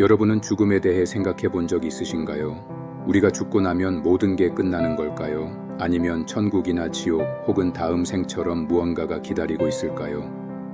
여러분은 죽음에 대해 생각해 본 적 있으신가요? 우리가 죽고 나면 모든 게 끝나는 걸까요? 아니면 천국이나 지옥 혹은 다음 생처럼 무언가가 기다리고 있을까요?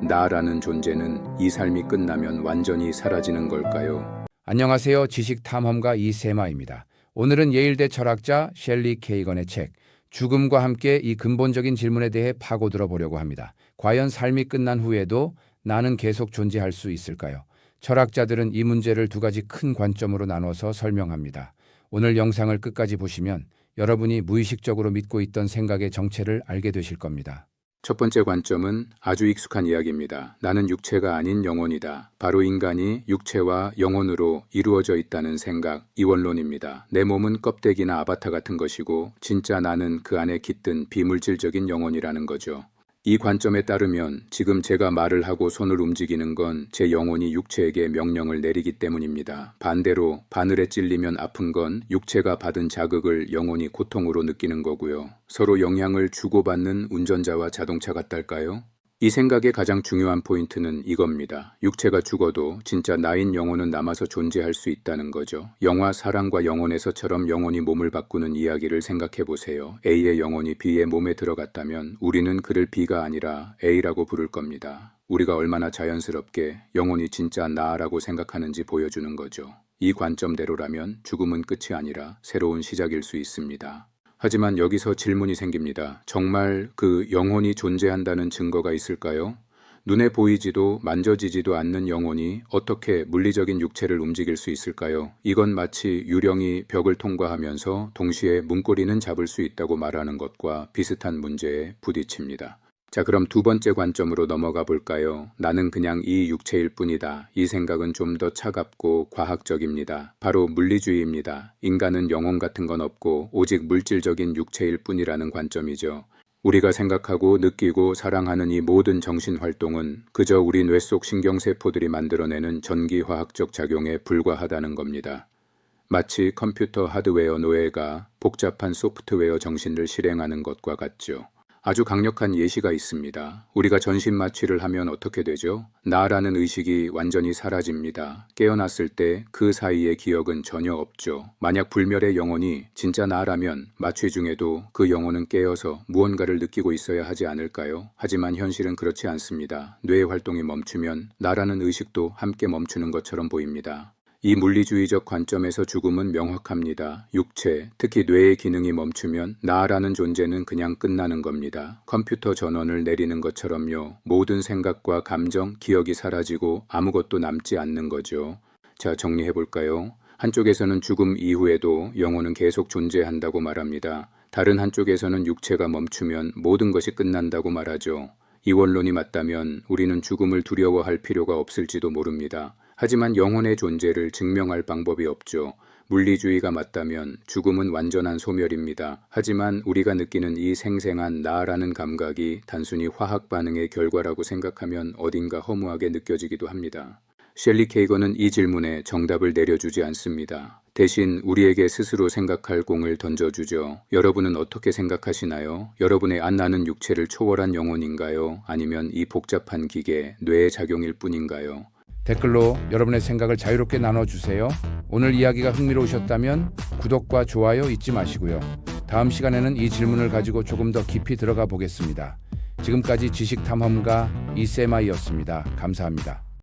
나라는 존재는 이 삶이 끝나면 완전히 사라지는 걸까요? 안녕하세요. 지식 탐험가 이세마입니다. 오늘은 예일대 철학자 셸리 케이건의 책 죽음과 함께 이 근본적인 질문에 대해 파고들어 보려고 합니다. 과연 삶이 끝난 후에도 나는 계속 존재할 수 있을까요? 철학자들은 이 문제를 두 가지 큰 관점으로 나눠서 설명합니다. 오늘 영상을 끝까지 보시면 여러분이 무의식적으로 믿고 있던 생각의 정체를 알게 되실 겁니다. 첫 번째 관점은 아주 익숙한 이야기입니다. 나는 육체가 아닌 영혼이다. 바로 인간이 육체와 영혼으로 이루어져 있다는 생각, 이원론입니다. 내 몸은 껍데기나 아바타 같은 것이고 진짜 나는 그 안에 깃든 비물질적인 영혼이라는 거죠. 이 관점에 따르면 지금 제가 말을 하고 손을 움직이는 건 제 영혼이 육체에게 명령을 내리기 때문입니다. 반대로 바늘에 찔리면 아픈 건 육체가 받은 자극을 영혼이 고통으로 느끼는 거고요. 서로 영향을 주고받는 운전자와 자동차 같달까요? 이 생각의 가장 중요한 포인트는 이겁니다. 육체가 죽어도 진짜 나인 영혼은 남아서 존재할 수 있다는 거죠. 영화 사랑과 영혼에서처럼 영혼이 몸을 바꾸는 이야기를 생각해 보세요. A의 영혼이 B의 몸에 들어갔다면 우리는 그를 B가 아니라 A라고 부를 겁니다. 우리가 얼마나 자연스럽게 영혼이 진짜 나라고 생각하는지 보여주는 거죠. 이 관점대로라면 죽음은 끝이 아니라 새로운 시작일 수 있습니다. 하지만 여기서 질문이 생깁니다. 정말 그 영혼이 존재한다는 증거가 있을까요? 눈에 보이지도 만져지지도 않는 영혼이 어떻게 물리적인 육체를 움직일 수 있을까요? 이건 마치 유령이 벽을 통과하면서 동시에 문고리는 잡을 수 있다고 말하는 것과 비슷한 문제에 부딪힙니다. 자, 그럼 두 번째 관점으로 넘어가 볼까요? 나는 그냥 이 육체일 뿐이다. 이 생각은 좀 더 차갑고 과학적입니다. 바로 물리주의입니다. 인간은 영혼 같은 건 없고 오직 물질적인 육체일 뿐이라는 관점이죠. 우리가 생각하고 느끼고 사랑하는 이 모든 정신 활동은 그저 우리 뇌 속 신경세포들이 만들어내는 전기화학적 작용에 불과하다는 겁니다. 마치 컴퓨터 하드웨어 노예가 복잡한 소프트웨어 정신을 실행하는 것과 같죠. 아주 강력한 예시가 있습니다. 우리가 전신 마취를 하면 어떻게 되죠? 나라는 의식이 완전히 사라집니다. 깨어났을 때 그 사이의 기억은 전혀 없죠. 만약 불멸의 영혼이 진짜 나라면 마취 중에도 그 영혼은 깨어서 무언가를 느끼고 있어야 하지 않을까요? 하지만 현실은 그렇지 않습니다. 뇌의 활동이 멈추면 나라는 의식도 함께 멈추는 것처럼 보입니다. 이 물리주의적 관점에서 죽음은 명확합니다. 육체, 특히 뇌의 기능이 멈추면 나라는 존재는 그냥 끝나는 겁니다. 컴퓨터 전원을 내리는 것처럼요. 모든 생각과 감정, 기억이 사라지고 아무것도 남지 않는 거죠. 자, 정리해 볼까요? 한쪽에서는 죽음 이후에도 영혼은 계속 존재한다고 말합니다. 다른 한쪽에서는 육체가 멈추면 모든 것이 끝난다고 말하죠. 이 원론이 맞다면 우리는 죽음을 두려워할 필요가 없을지도 모릅니다. 하지만 영혼의 존재를 증명할 방법이 없죠. 물리주의가 맞다면 죽음은 완전한 소멸입니다. 하지만 우리가 느끼는 이 생생한 나라는 감각이 단순히 화학 반응의 결과라고 생각하면 어딘가 허무하게 느껴지기도 합니다. 셸리 케이건은 이 질문에 정답을 내려주지 않습니다. 대신 우리에게 스스로 생각할 공을 던져주죠. 여러분은 어떻게 생각하시나요? 여러분의 안 나는 육체를 초월한 영혼인가요? 아니면 이 복잡한 기계, 뇌의 작용일 뿐인가요? 댓글로 여러분의 생각을 자유롭게 나눠주세요. 오늘 이야기가 흥미로우셨다면 구독과 좋아요 잊지 마시고요. 다음 시간에는 이 질문을 가지고 조금 더 깊이 들어가 보겠습니다. 지금까지 지식 탐험가 이세마이였습니다. 감사합니다.